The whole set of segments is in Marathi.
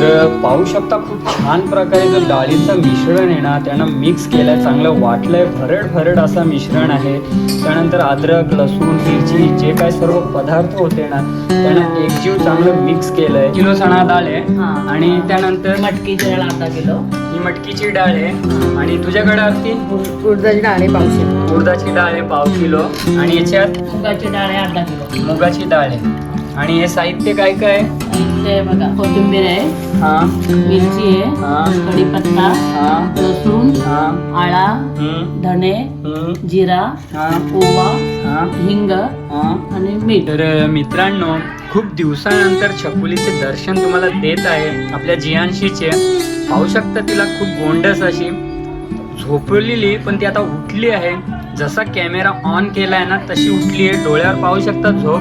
तर पाहू शकता खूप छान प्रकारे जो डाळीचं मिश्रण आहे ना त्यानं मिक्स केलंय चांगलं वाटलंय भरड भरड असं मिश्रण आहे. त्यानंतर अद्रक लसूण मिरची जे काय सर्व पदार्थ होते ना त्यानं एकजीव चांगलं मिक्स केलंय. किलो चणा डाळ आहे हा. आणि त्यानंतर मटकीची डाळ अर्धा किलो. ही मटकीची डाळ आहे. आणि तुझ्याकडे असती उड- उडदाची डाळ आहे पावशे उडदाची डाळ आहे पाव किलो. आणि याच्यात? मुगाची डाळ आहे अर्धा किलो. मुगाची डाळ आहे. आणि हे साहित्य काय काय आहे? आणि ते बघा कोथिंबीर आहे हा. मिरची आहे हा. कढीपत्ता हा. लसूण हा. आळा हम्म, धणे हम्म, जिरा हा. ओवा हा. हिंग हा. आणि मीठ. तर मित्रांनो खूप दिवसानंतर छकुलीचे दर्शन तुम्हाला देत आहे आपल्या जियांशीचे. पाहू शकता तिला खूप गोंडस अशी. झोपलेली पण ती आता उठली आहे. जसा कॅमेरा ऑन केलाय ना तशी उठली आहे. डोळ्यावर पाहू शकता झोप.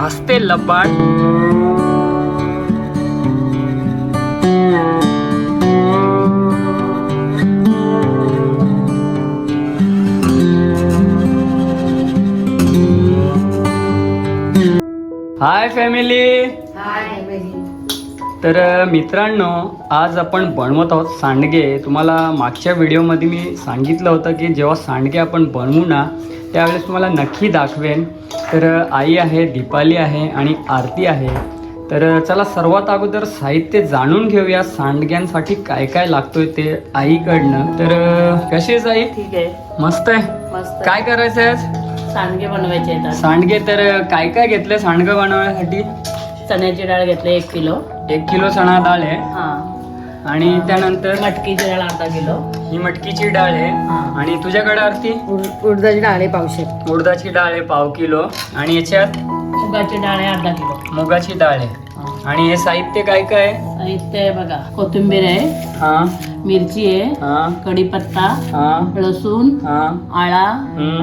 हसते लबाड. हाय फॅमिली तर मित्रांनो आज आपण बनवत आहोत सांडगे. तुम्हाला मागच्या व्हिडिओमध्ये मी सांगितलं होतं की जेव्हा सांडगे आपण बनवू ना त्यावेळेस तुम्हाला नक्की दाखवेन. तर आई आहे दीपाली आहे आणि आरती आहे. तर चला सर्वात अगोदर साहित्य जाणून घेऊया सांडग्यांसाठी काय काय लागतोय ते आईकडनं. तर कशी आई? ठीक आहे. मस्त आहे? मस्त काय करायचं आहे आज? सांडगे बनवायचे आहेत. सांडगे तर काय काय घेतलं सांडगं बनवण्यासाठी? चण्याची डाळ घेतली एक किलो. एक किलो चणा डाळ आहे. हा. आणि त्यानंतर? मटकीची डाळ अर्धा किलो. ही मटकीची डाळ आहे. हा. आणि तुझ्याकडे आरती? उड- उडदाची डाळ आहे पावशे उडदाची डाळ आहे पाव किलो. आणि याच्यात? मुगाची डाळ आहे अर्धा किलो. मुगाची डाळ आहे. आणि हे साहित्य काय काय आहे? आणि ते बघा कोथिंबीर आहे हा मिरची आहे हा कढीपत्ता हा लसूण हा आळा हम्म,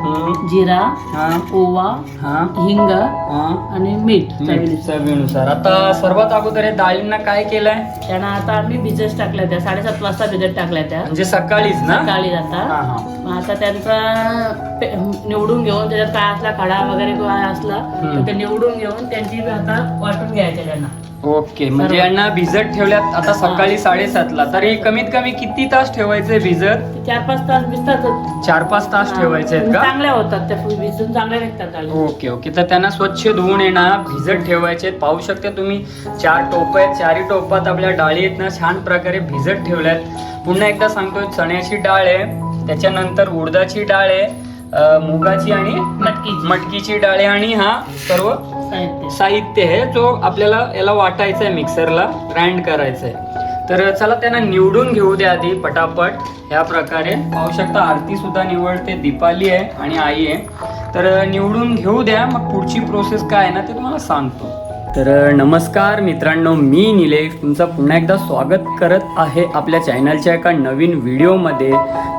हम्म, जिरा हा ओवा हा हिंग हा आणि मीठ चवीनुसार. चवीनुसार आता सर्वात अगोदर हे डाळींना काय केलंय त्यांना आता आम्ही भिजत टाकल्या त्या साडेसात वाजता भिजत टाकल्या त्या म्हणजे सकाळीच ना सकाळी जातात हा हा मग आता त्यांचा पे- निवडून घेऊन त्याच्यात काय असला खडा वगैरे काय असला. तर ते निवडून घेऊन त्यांची आता वाटून घ्यायचे त्यांना ओके म्हणजे. यांना भिजत ठेवल्यात आता सकाळी साडेसातला. तरी कमीत कमी किती तास ठेवायचे भिजत? चार पाच तास भिजतातच चार पाच तास ठेवायचे आहेत का? चांगल्या होतात ते फुल भिजून चांगल्या निघतात. Okay okay. तर त्यांना स्वच्छ धुवून येणार भिजत ठेवायचे आहेत. पाहू शकता तुम्ही चार टोप आहेत. चारही टोपात आपल्या डाळी आहेत ना छान प्रकारे भिजत ठेवल्यात. पुन्हा एकदा सांगतो चण्याची डाळ आहे. त्याच्यानंतर उडदाची डाळ आहे. मुगाची आणि मटकीची. मटकीची डाळ आणि हा सर्व साहित्य. साहित्य आहे. जो आपल्याला याला वाटायचं आहे मिक्सरला ग्राइंड करायचं आहे तर चला त्यांना निवडून घेऊ द्या आधी पटापट. ह्या प्रकारे. पाहू शकता आरती सुद्धा निवडते. दीपाली आहे आणि आई आहे. तर निवडून घेऊ द्या. मग पुढची प्रोसेस काय आहे ना ते तुम्हाला सांगतो. तर नमस्कार मित्रांनो मी निलेश. तुमचं पुन्हा एकदा स्वागत करत आहे आपल्या चॅनलच्या एका नवीन व्हिडिओमध्ये.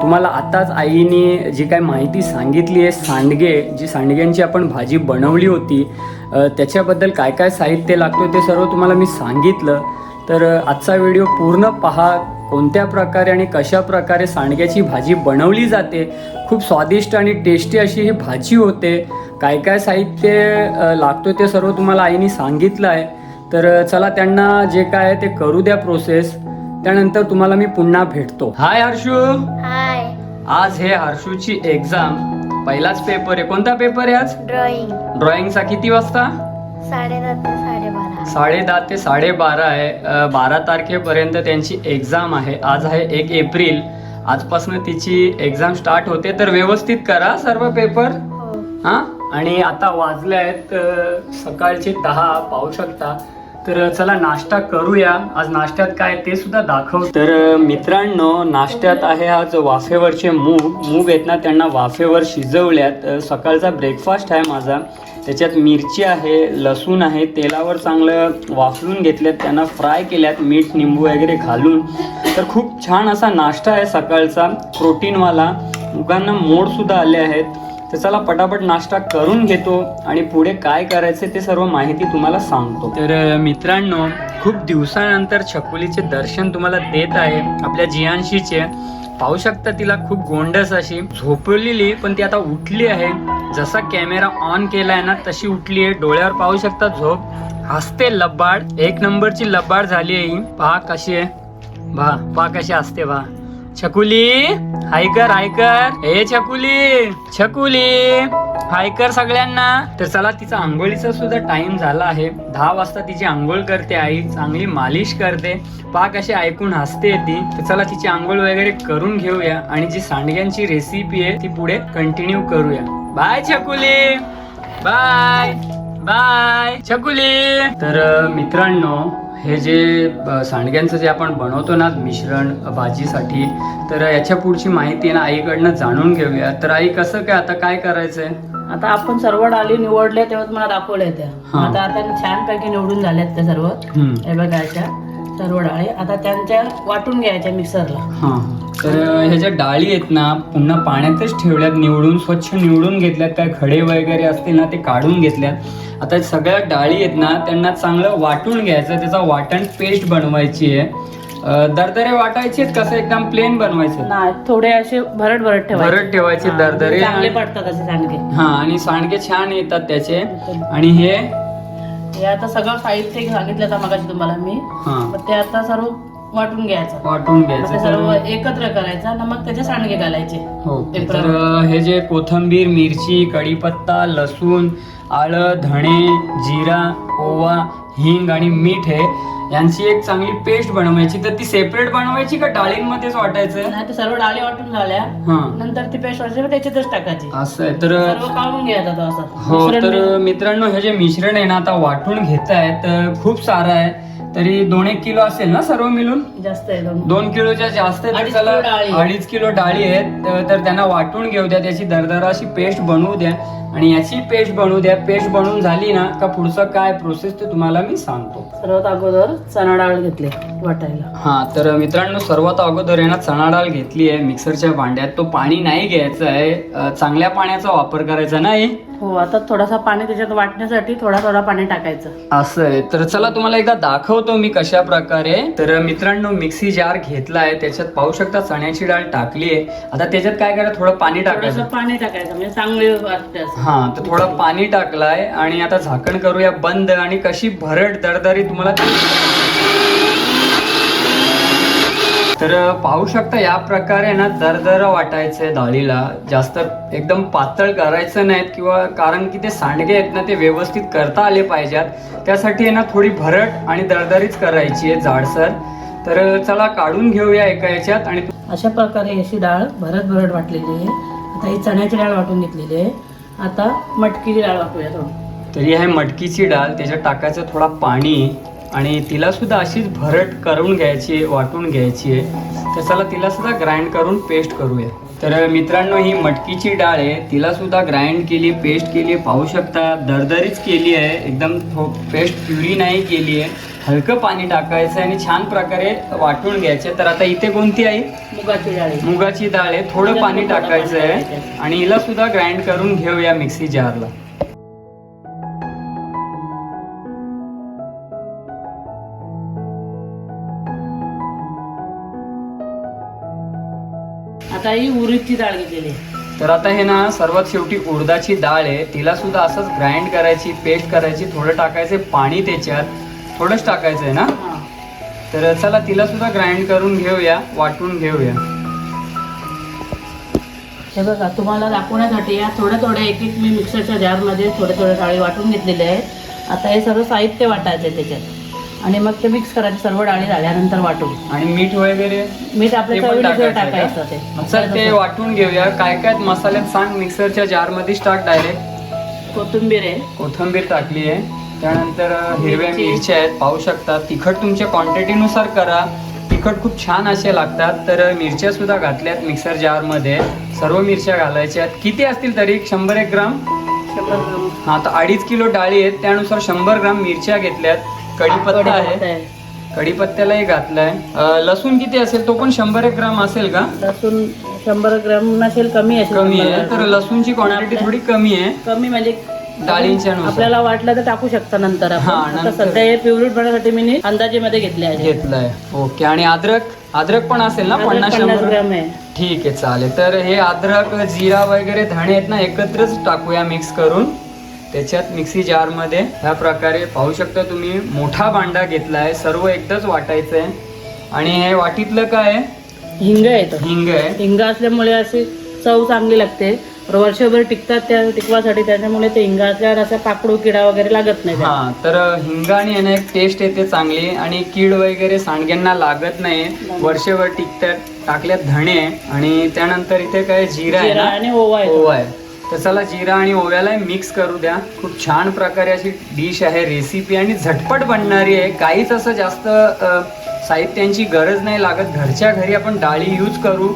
तुम्हाला आताच आईने जी काय माहिती सांगितली आहे सांडगे जी सांडग्यांची आपण भाजी बनवली होती त्याच्याबद्दल काय काय साहित्य लागतो ते सर्व तुम्हाला मी सांगितलं. तर आजचा व्हिडिओ पूर्ण पहा कोणत्या प्रकारे आणि कशा प्रकारे सांडग्याची भाजी बनवली जाते खूप स्वादिष्ट आणि टेस्टी अशी ही भाजी होते. काय काय साहित्य लागतो ते सर्व तुम्हाला आईने सांगितलं आहे तर चला त्यांना जे काय आहे ते करू द्या प्रोसेस त्यानंतर तुम्हाला मी पुन्हा भेटतो. हाय हर्षू. हाय आज हे हर्षूची एक्झाम पहिलाच पेपर आहे. कोणता पेपर आहे आज? ड्रॉइंग ड्रॉइंगचा किती वाजता? साडे दहा ते साडेबारा आहे. बारा तारखेपर्यंत त्यांची एक्झाम आहे. आज आहे एक एप्रिल. आजपासून तिची एक्झाम स्टार्ट होते तर व्यवस्थित करा सर्व पेपर हां? हा आणि आता वाजले आहेत सकाळचे दहा पाहू शकता. तर चला नाश्ता करूया. आज नाश्त्यात काय ते सुद्धा दाखव. तर मित्रांनो नाश्त्यात आहे आज वाफेवरचे मूग. मूग आहेत ना त्यांना वाफेवर शिजवल्यात. सकाळचा ब्रेकफास्ट आहे माझा. त्याच्यात मिरची आहे लसूण आहे तेलावर चांगलं वाफलून घेतल्यात त्यांना फ्राय केल्यात मीठ निंबू वगैरे घालून. तर खूप छान असा नाश्ता आहे सकाळचा प्रोटीनवाला. मुगांना मोडसुद्धा आले आहेत. तर चला पटापट नाश्ता करून घेतो आणि पुढे काय करायचे ते सर्व माहिती तुम्हाला सांगतो. तर मित्रांनो खूप दिवसानंतर छकुलीचे दर्शन तुम्हाला देत आहे आपल्या जियांशीचे. पाहू शकता तिला खूप गोंडस अशी. झोपलेली पण ती आता उठली आहे. जसा कॅमेरा ऑन केलाय ना तशी उठली आहे. डोळ्यावर पाहू शकता झोप. हसते लब्बाड एक नंबरची लब्बाड झाली आहे पहा कशी आहे. पहा पहा कशी असते पहा. छकुली हाय कर हाय कर ए छकुली छकुली. हाय कर सगळ्यांना. तर चला तिचा आंघोळीचा सुद्धा टाइम झाला आहे. दहा वाजता तिची आंघोळ करते आई. चांगली मालिश करते. पाक अशी ऐकून हसते ती. तर चला तिची आंघोळ वगैरे करून घेऊया. आणि जी सांडग्यांची रेसिपी आहे ती पुढे कंटिन्यू करूया. Bye Chhakuli. Bye bye Chhakuli. तर मित्रांनो हे जे सांडग्यांचं जे आपण बनवतो ना मिश्रण भाजीसाठी तर याच्या पुढची माहिती ना आईकडनं जाणून घेऊया. तर आई कसं काय आता काय करायचंय? आता आपण सर्व डाळी निवडल्या तेव्हा तुम्हाला दाखवल्या त्या. आता आता छानपैकी निवडून झाल्यात त्या सर्व. हे बघा अशा डाळी आता त्यांच्या वाटून घ्यायच्या मिक्सरला. हा. तर ह्या ज्या डाळी आहेत ना पुन्हा पाण्यातच ठेवल्यात निवडून स्वच्छ निवडून घेतल्यात. काय खडे वगैरे असतील ना ते काढून घेतल्यात. आता सगळ्या डाळी आहेत ना त्यांना चांगलं वाटून घ्यायचं त्याचा वाटण पेस्ट बनवायची आहे. दरदरे वाटायचे आहेत कसं? एकदम प्लेन बनवायचं नाही थोडे असे भरट भरट भरट ठेवायचे दरदरे चांगले आणि- पडतात असे सांडगे. हा आणि सांडगे छान येतात त्याचे. आणि हे हे आता सगळं साहित्य सांगितलं आता मगाशी तुम्हाला मी. हा. मग ते आता सर्व वाटून घ्यायचं. वाटून मग ते घ्यायचं सर्व तर- एकत्र करायचं आणि मग त्याचे सांडगे घालायचे. हो ते तर हे जे कोथंबीर मिरची कढीपत्ता लसूण आलं धणे जिरा ओवा हिंग आणि मीठ आहे यांची एक चांगली पेस्ट बनवायची. तर ती सेपरेट बनवायची का डाळींमध्येच वाटायचं? नाही ते सर्व डाळी वाटून झाल्या. हा. नंतर ती पेस्ट वाटते त्याच्यातच टाकायची. असं आहे. तर सर्व काढून घ्यायचा तो असा. हो मिश्रण तर मित्रांनो हे जे मिश्रण आहे ना आता वाटून घेत आहे तर खूप सारं आहे. तरी दोन एक किलो असेल ना सर्व मिळून? जास्त आहे दोन. दोन किलोच्या जास्त तर अडीच चला किलो डाळी. अडीच किलो डाळी आहेत. तर- तर त्यांना वाटून घेऊ द्या त्याची दरदरा अशी पेस्ट बनवू द्या. आणि याची पेस्ट बनवू द्या. पेस्ट बनवून झाली ना का पुढचं काय प्रोसेस ते तुम्हाला मी सांगतो. सर्वात अगोदर चणा डाळ घेतली वाटायला. हा तर मित्रांनो सर्वात अगोदर आहे ना चणा डाळ घेतली आहे. मिक्सरच्या भांड्यात तो पाणी नाही घ्यायचं आहे. अं, चांगल्या पाण्याचा वापर करायचा नाही. हो आता थोडासा पाणी त्याच्यात वाटण्यासाठी थोडा थोडा पाणी टाकायचं. असं आहे. तर चला तुम्हाला एकदा दाखवतो मी कशा प्रकारे. तर मित्रांनो मिक्सी जार घेतला आहे त्याच्यात पाहू शकता चण्याची डाळ टाकली आहे. आता त्याच्यात काय करा थोडं पाणी थोडस टाकायचं. पाणी टाकायचं म्हणजे चांगली वाटते असं. हा तर थोडं पाणी टाकलाय. आणि आता झाकण करूया बंद. आणि कशी भरट दरदरी तुम्हाला तर पाहू शकता या प्रकारे ना दरदर वाटायचंय डाळीला जास्त एकदम पातळ करायचं नाहीत किंवा कारण की ते सांडगे आहेत ना ते व्यवस्थित करता आले पाहिजेत. त्यासाठी ना थोडी भरट आणि दरदरीच करायची आहे जाडसर. तर चला काढून घेऊया एका याच्यात आणि अशा प्रकारे अशी डाळ भरत भरट वाटलेली आहे. आता ही चण्याची डाळ वाटून घेतलेली आहे. आता मटकीची डाळ वाटूया थोडी तरी आहे मटकीची डाळ. त्याच्यात टाकायचं थोडा पाणी. आणि तिला सुद्धा अशीच भरट करून घ्यायची आहे, वाटून घ्यायची आहे. तर चला तिला सुद्धा ग्राइंड करून पेस्ट करूया. तर मित्रांनो ही मटकीची डाळ आहे. तिला सुद्धा ग्राइंड केली पेस्ट केली पाहू शकता दरदरीच केली आहे. एकदम पेस्ट प्युरी नाही केली आहे. हलकं पाणी टाकायचं आणि छान प्रकारे वाटून घ्यायचे तर आता इथे कोणती आहे मुगाची डाळी मुगाची डाळ आहे. थोडं पाणी टाकायचं आहे. आणि हिला सुद्धा ग्राइंड करून घेऊया मिक्सी जारला आता ही उडीदची डाळ घेतलेली आहे तर आता हे ना सर्वात शेवटी उडदाची डाळ आहे. तिला सुद्धा असंच ग्राइंड करायची पेस्ट करायची थोडं टाकायचं पाणी त्याच्यात थोडंच टाकायचं आहे ना? हा. तर चला तिला सुद्धा ग्राइंड करून घेऊया वाटून घेऊया. हे बघा तुम्हाला दाखवण्यासाठी या थोड्या थोड्या एक एक मी मिक्सरच्या जारमध्ये थोड्या थोड्या डाळी वाटून घेतलेल्या आहेत. आता हे सर्व साहित्य वाटायचं आहे त्याच्यात. आणि मग ते मिक्स करायचे सर्व डाळी झाल्यानंतर वाटून. आणि मीठ वगैरे मीठ ते आपल्या पण चवीनुसार टाकायचं चल ते. ते वाटून घेऊया. काय काय मसाल्यात सांग मिक्सरच्या जार मध्येच टाक डायरेक्ट कोथिंबीर आहे. कोथंबीर टाकली आहे. त्यानंतर अ, हिरव्या मिरची. मिरच्या आहेत पाहू शकता. तिखट तुमच्या क्वांटिटीनुसार करा. तिखट खूप छान असे लागतात. तर मिरच्या सुद्धा घातल्यात मिक्सर जारमध्ये. सर्व मिरच्या घालायच्या आहेत. किती असतील तरी? शंभर एक ग्राम? शंभर ग्राम. हा तर अडीच किलो डाळी आहेत. त्यानुसार शंभर ग्राम मिरच्या घेतल्यात. कढीपत्ता आहे. कढीपत्त्यालाही घातलाय. लसूण किती असेल? तो पण शंभर एक ग्राम असेल का? लसूण शंभर ग्राम नसेल कमी असेल कमी आहे. तर लसूणची क्वांटिटी थोडी कमी आहे. कमी म्हणजे डाळींच्या. आपल्याला वाटलं तर टाकू शकता नंतर आपण. सध्या हे प्युरिट बनवण्यासाठी मी अंदाजेमध्ये घेतले आहे. घेतलाय. ओके. आणि अद्रक? अद्रक पण असेल ना? पन्नास शंभर? ग्राम आहे. ठीक आहे चालेल. तर हे अद्रक जिरा वगैरे धणे आहेत ना? एकत्रच टाकूया मिक्स करून. त्याच्यात मिक्सी जारमध्ये ह्या प्रकारे पाहू शकता तुम्ही मोठा भांडा घेतला आहे सर्व एकदाच वाटायचं आहे आणि हे वाटीतलं काय आहे? हिंग येतं हिंग आहे. हिंग असल्यामुळे अशी चव चांगली लागते. वर्षभर टिकतात त्या टिकवासाठी त्याच्यामुळे ते हिंग असल्यावर असा पाकडू किडा वगैरे लागत नाही. हा तर हिंगाने आहे ना एक टेस्ट येते चांगली आणि कीड वगैरे सांडग्यांना लागत नाही. वर्षभर टिकतात टाकल्यात धणे आणि त्यानंतर इथे काय? जिरा आहे आणि ओवा आहे ओवा आहे. तर चला जिरा आणि ओव्याला मिक्स करू द्या. खूप छान प्रकारे अशी डिश आहे रेसिपी आणि झटपट बनणारी आहे. काहीच असं जास्त साहित्यांची गरज नाही लागत. घरच्या घरी आपण डाळी यूज करू.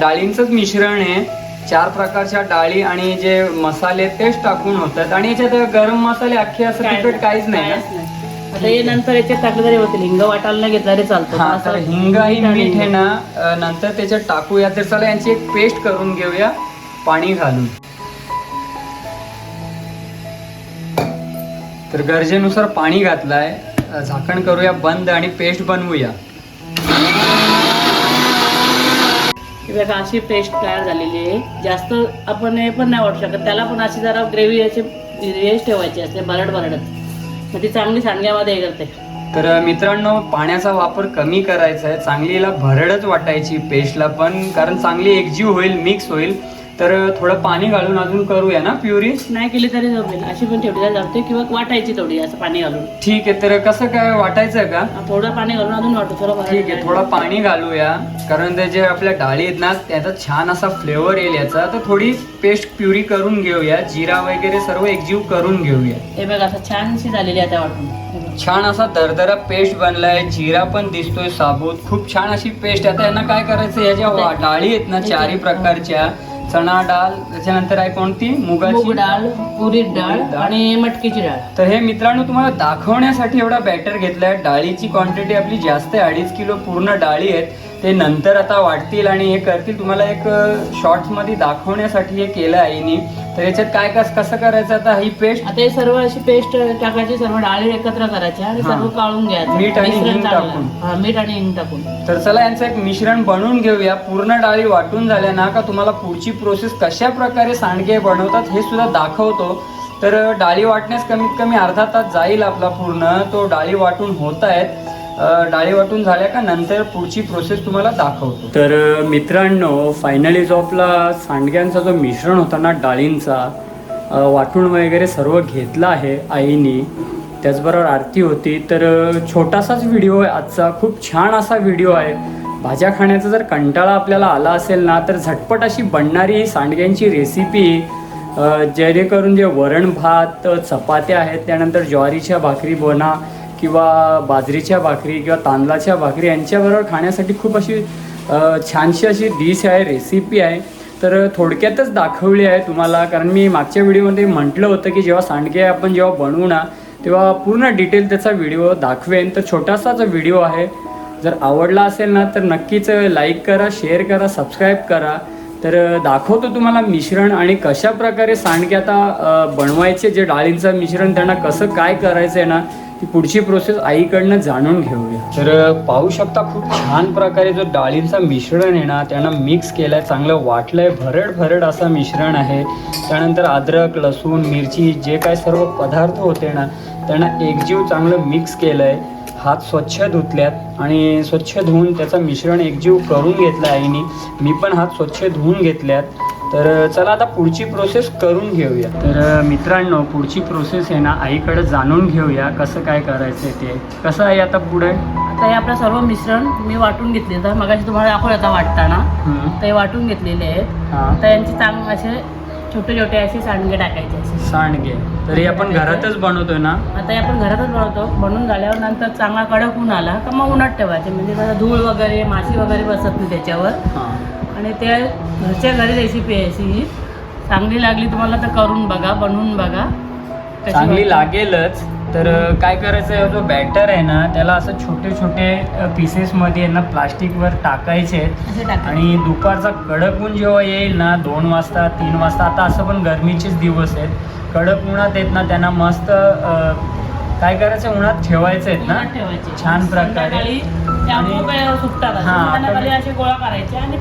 डाळींचंच मिश्रण आहे. चार प्रकारच्या डाळी आणि जे मसाले तेच टाकून होतात. आणि याच्यात गरम मसाले अख्खे असं तिखट काहीच नाही. आता हे नंतर याच्यात टाकलं तरी होतील. हिंग वाटायला घेतलं तरी चालतं. हा असं तर हिंग आणि आणि मीठ ना? नंतर त्याच्यात टाकूया. तर चला यांची एक पेस्ट करून घेऊया. पाणी घालून. तर गरजेनुसार पाणी घातलाय. झाकण करूया बंद आणि पेस्ट बनवूया. बघा अशी पेस्ट तयार झालेली आहे. जास्त आपण हे पण नाही वाटू शकत. त्याला पण अशी जरा ग्रेव्ही अशी हेच ठेवायची असते भरड भरडच मग ती चांगली सांडग्यामध्ये हे करते. तर मित्रांनो पाण्याचा वापर कमी करायचा आहे. चांगलीला भरडच वाटायची पेस्टला पण. कारण चांगली एकजीव होईल मिक्स होईल. तर थोडं पाणी घालून अजून करूया ना प्युरी? नाही केली तरी जमेल अशी पण ठेवली जाते किंवा वाटायची थोडी असं पाणी घालून. ठीक आहे तर कसं काय वाटायचं का? थोडं पाणी घालून अजून वाटू थोडं ठीक आहे थोडं पाणी घालूया. कारण ते जे आपल्या डाळी आहेत ना त्याचा छान असा फ्लेवर येईल याचा. तर थोडी पेस्ट प्युरी करून घेऊया. जिरा वगैरे सर्व एकजीव करून घेऊया. हे बघ असं छानशी झालेली आहे त्या वाटून. छान असा दरदरा पेस्ट बनलाय. जिरा पण दिसतोय साबूत. खूप छान अशी पेस्ट आता यांना काय करायचं? या ज्या डाळी आहेत ना चारही प्रकारच्या चणा डाळ त्याच्यानंतर आहे कोणती? मूग मुगाची डाळ उडीद डाळ उडीद डाळ. आणि मटकीची डाळ. तर हे मित्रांनो तुम्हाला दाखवण्यासाठी एवढा बॅटर घेतलाय. डाळीची क्वांटिटी आपली जास्त आहे. अडीच किलो पूर्ण डाळी आहेत. ते नंतर आता वाटतील आणि हे करतील. तुम्हाला एक शॉर्ट्समध्ये दाखवण्यासाठी हे केलं आहे आईनी तर याच्यात काय कस कसं करायचं आता? ही पेस्ट आता हे सर्व अशी पेस्ट टाकायची सर्व डाळी एकत्र करायच्या आणि. सर्व काढून घ्यायचं. मीठ आणि हिंग. टाकून. हा मीठ आणि हिंग टाकून. तर चला यांचं एक मिश्रण बनवून घेऊया. पूर्ण डाळी वाटून झाल्या ना का तुम्हाला पुढची प्रोसेस कशा प्रकारे सांडगे बनवतात हे सुद्धा दाखवतो. तर डाळी वाटण्यास कमीत कमी अर्धा तास जाईल आपला पूर्ण. तो डाळी वाटून होत आहेत. डाळी वाटून झाल्या का नंतर पुढची प्रोसेस तुम्हाला दाखवतो. तर मित्रांनो फायनली जो आपला सांडग्यांचा जो मिश्रण होता ना डाळींचा वाटून वगैरे सर्व घेतला आहे आईनी. त्याचबरोबर आरती होती. तर छोटासाच व्हिडिओ आहे आजचा. खूप छान असा व्हिडिओ आहे. भाज्या खाण्याचा जर कंटाळा आपल्याला आला असेल ना तर झटपट अशी बनणारी ही सांडग्यांची रेसिपी जेणेकरून जे वरण भात चपात्या आहेत त्यानंतर ज्वारीच्या भाकरी बना किंवा बाजरीच्या भाकरी किंवा तांदळाच्या भाकरी यांच्याबरोबर खाण्यासाठी खूप अशी छानशी अशी डिश आहे रेसिपी आहे. तर थोडक्यातच दाखवली आहे तुम्हाला. कारण मी मागच्या व्हिडिओमध्ये म्हटलं होतं की जेव्हा सांडगे आपण जेव्हा बनवू ना तेव्हा पूर्ण डिटेल त्याचा व्हिडिओ दाखवेन. तर छोटासाच व्हिडिओ आहे जर आवडला असेल ना तर नक्कीच लाईक करा शेअर करा सबस्क्राईब करा. तर दाखवतो तुम्हाला मिश्रण आणि कशा प्रकारे सांडगे आता बनवायचे जे डाळींचं मिश्रण त्यांना कसं काय करायचं आहे ना ती पुढची प्रोसेस आईकडनं जाणून घेऊया. तर पाहू शकता खूप छान प्रकारे जो डाळींचा मिश्रण आहे ना त्यांना मिक्स केलं आहे चांगलं वाटलं आहे भरड भरड असं मिश्रण आहे. त्यानंतर अद्रक लसूण मिरची जे काय सर्व पदार्थ होते ना त्यांना एकजीव चांगलं मिक्स केलं आहे हात स्वच्छ धुतल्यात आणि स्वच्छ धुवून त्याचं मिश्रण एकजीव करून घेतलं आईनी. मी पण हात स्वच्छ धुवून घेतल्यात. तर चला आता पुढची प्रोसेस करून घेऊया. तर मित्रांनो पुढची प्रोसेस आहे ना आईकडे जाणून घेऊया कसं काय करायचं ते. कसं आहे आता पुढे? आता हे आपलं सर्व मिश्रण मी वाटून घेतले. तर मगाशी तुम्हाला दाखवलं आता वाटताना तर हे वाटून घेतलेले आहेत. आता यांची चांग असे छोटे छोटे असे सांडगे टाकायचे असे. सांडगे. तर हे आपण घरातच बनवतोय ना? आता हे आपण घरातच बनवतो. बनवून झाल्यावर नंतर चांगला कडक ऊन आला का मग उन्हात ठेवायचे. म्हणजे धूळ वगैरे माशी वगैरे बसत नाही त्याच्यावर. हां. आणि ते घरच्या घरी रेसिपी आहे अशी. ही चांगली लागली तुम्हाला तर करून बघा बनवून बघा. चांगली. लागेलच. तर काय करायचं आहे जो बॅटर आहे ना त्याला असं छोटे छोटे पीसेसमध्ये ना प्लास्टिकवर टाकायचे. आणि दुपारचा कडक ऊन जेव्हा येईल ना दोन वाजता तीन वाजता आता असं पण गरमीचेच दिवस आहेत. कडक उन्हात येत ना त्यांना मस्त काय करायचं उन्हात ठेवायचं आहेत ना? छान प्रकारे. असे. हां, गोळा करायचे आणि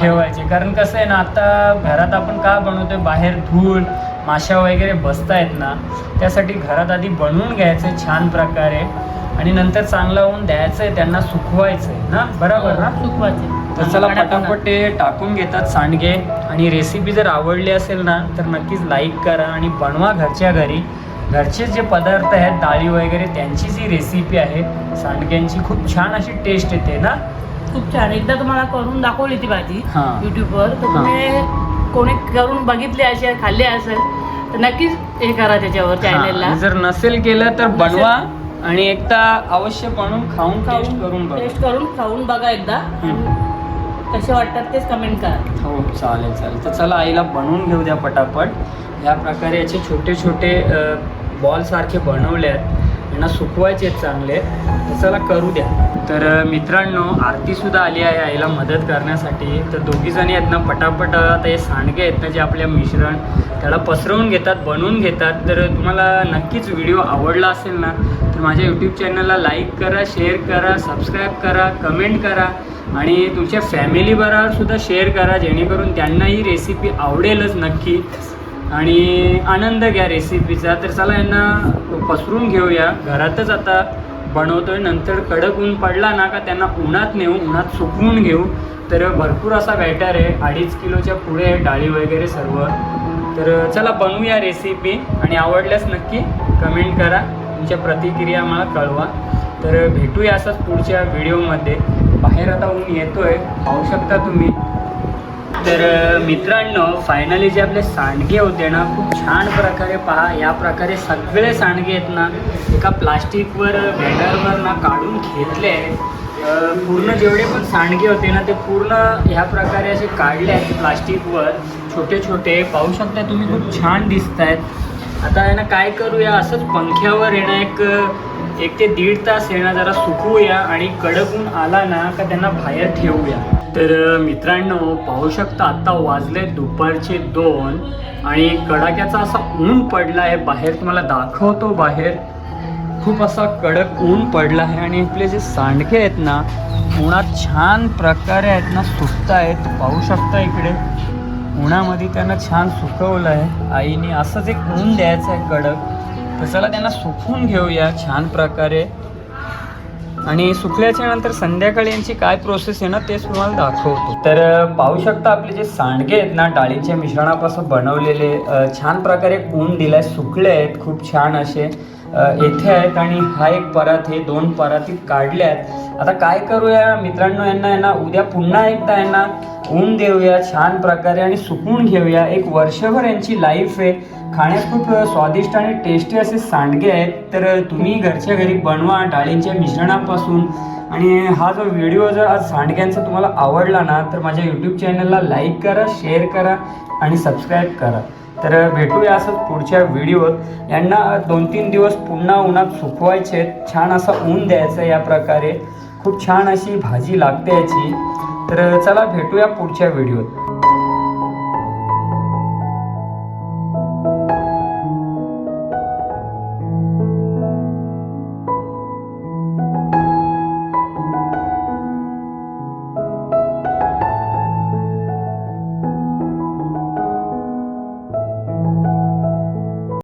ठेवायचे कारण कसं आहे ना आता घरात आपण का बनवतोय? बाहेर धूळ माशा वगैरे बसतायत ना त्यासाठी घरात आधी बनवून घ्यायचं छान प्रकारे. आणि नंतर चांगलं होऊन द्यायचं आहे त्यांना सुकवायचं आहे ना? बरोबर ना? सुकवायचे तर चला. पटापट ते टाकून घेतात सांडगे. आणि रेसिपी जर आवडली असेल ना तर नक्कीच लाईक करा आणि बनवा घरच्या घरी. घरचे जे पदार्थ आहेत डाळी वगैरे त्यांची जी रेसिपी आहे सांडग्यांची खूप छान अशी टेस्ट येते ना? खूप छान. एकदा तुम्हाला करून दाखवली ती भाजी हां. युट्यूबवर तर हां. तुम्ही कोणी करून बघितली असेल खाल्ली असेल तर नक्कीच हे करा त्याच्यावर चॅनेलला जर नसेल केलं तर बनवा आणि एकदा अवश्य बनवून खाऊन टेस्ट करून बघा. टेस्ट करून खाऊन बघा एकदा. कसे वाटतात तेच कमेंट करा. हो चालेल चालेल. तर चला आईला बनवून घेऊ द्या पटापट. ह्या प्रकारे याचे छोटे छोटे बॉलसारखे बनवले आहेत यांना सुकवायचे आहेत चांगले तर चला करू द्या. तर मित्रांनो आरतीसुद्धा आली आहे आईला मदत करण्यासाठी. तर दोघीजणी आहेत ना पटापट आता हे सांडगे आहेत ना जे आपल्या मिश्रण त्याला पसरवून घेतात बनवून घेतात. तर तुम्हाला नक्कीच व्हिडिओ आवडला असेल ना तर माझ्या यूट्यूब चॅनलला लाईक करा शेअर करा सबस्क्राईब करा कमेंट करा आणि तुमच्या फॅमिलीबरोबर सुद्धा शेअर करा जेणेकरून त्यांना ही रेसिपी आवडेलच नक्की. आणि आनंद घ्या रेसिपीचा तर चला यांना पसरून घेऊया. घरातच आता बनवतोय. नंतर कडक ऊन पडला ना का त्यांना उन्हात नेऊ उन्हात सुकवून घेऊ. तर भरपूर असा बॅटर आहे. अडीच किलोच्या पुढे आहे डाळी वगैरे सर्व. तर चला बनवूया रेसिपी आणि आवडल्यास नक्की कमेंट करा. तुमच्या प्रतिक्रिया मला कळवा. तर भेटूया असंच पुढच्या व्हिडिओमध्ये बाहेर आता ऊन येतोय. पाहू शकता तुम्ही. तर मित्रांनो फायनली जे आपले सांडगे होते ना खूप छान प्रकारे पहा या प्रकारे सगळे सांडगे आहेत ना एका प्लास्टिकवर बॅनरवर ना काढून घेतले. आहेत पूर्ण जेवढे पण सांडगे होते ना ते पूर्ण ह्या प्रकारे असे काढले आहेत प्लास्टिकवर. छोटे छोटे पाहू शकता तुम्ही खूप छान दिसत आहेत आता आहे ना काय करूया असंच पंख्यावर येणं एक एक ते दीड तास येणं जरा सुकवूया आणि कडकून आला ना का त्यांना बाहेर ठेवूया. तर मित्रांनो पाहू शकता आत्ता वाजले दुपारचे दोन आणि कडाक्याचा असा ऊन पडला आहे. बाहेर तुम्हाला दाखवतो बाहेर. खूप असा कडक ऊन पडला आहे आणि इथले जे सांडके आहेत ना उन्हात छान प्रकारे आहेत ना सुकत आहेत. पाहू शकता इकडे उन्हामध्ये त्यांना छान सुकवलं आहे. आईने असंच एक ऊन द्यायचं आहे कडक. तर चला त्यांना सुकवून घेऊया छान प्रकारे. आणि सुकल्याच्या नंतर संध्याकाळी यांची काय प्रोसेस आहे ना तेच तुम्हाला दाखवतो. तर पाहू शकता आपले जे सांडगे आहेत ना डाळींच्या मिश्रणापासून बनवलेले छान प्रकारे ऊन दिलाय सुकले आहेत खूप छान असे येथे आहेत आणि हा एक परात हे दोन परातीत काढले आहेत. आता काय करूया मित्रांनो यांना यांना उद्या पुन्हा एकदा यांना ऊन देऊया छान प्रकारे आणि सुकून घेऊया. एक वर्षभर यांची लाईफ आहे. खाण्यात खूप स्वादिष्ट आणि टेस्टी असे सांडगे आहेत. तर तुम्ही घरच्या घरी बनवा डाळींच्या मिश्रणापासून. आणि हा जो व्हिडिओ जर आज सांडग्यांचा तुम्हाला आवडला ना तर माझ्या यूट्यूब चॅनलला लाईक करा शेअर करा आणि सबस्क्राईब करा. तर भेटूया असंच पुढच्या व्हिडिओत यांना दोन तीन दिवस पुन्हा उन्हात सुकवायचे आहेत. छान असं ऊन द्यायचं या प्रकारे. खूप छान अशी भाजी लागते याची. तर चला भेटूया पुढच्या व्हिडिओत